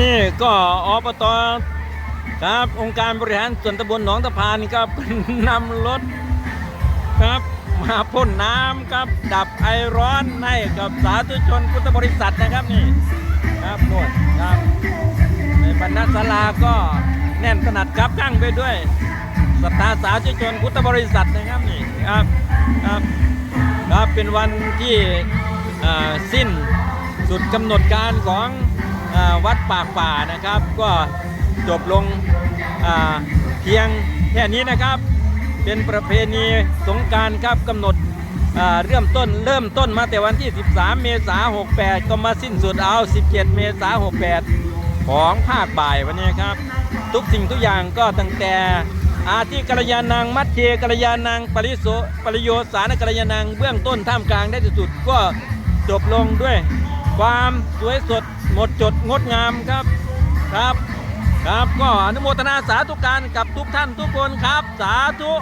นี่ก็อบตครับองค์การบริหารส่วนตำบลหนองตะพานครับนำรถครับมาพ่นน้ำครับดับไอร้อนให้กับสาธุชนพุทธบริษัทนะครับนี่ครับโน่นครับ ในบรรณศาลาก็แน่นสนัดครับกั้งไปด้วยศรัทธาสาธุชนพุทธบริษัทนะครับนี่ครับครับครับเป็นวันที่สิ้นสุดกำหนดการของ วัดปากป่านะครับ ก็จบลงเพียงแค่นี้นะครับ เป็นประเพณีสงการครับกำหนดเริ่มต้นเริ่มต้นมาแต่วันที่ 13 เมษายน 68 ก็มาสิ้นสุดเอา 17 เมษายน 68 ของภาคบ่ายวันนี้ครับ ทุกสิ่งทุกอย่างก็ตั้งแต่อาทิกัลยาณังมัดเจกัลยาณังปริโสปริโยสารกัลยาณังเบื้องต้นท่ามกลางได้สุดก็จบลงด้วย ความสวยสดหมดจดงดงามครับครับ ครับก็อนุโมทนาสาธุการกับทุกท่านทุกคนครับ สาธุ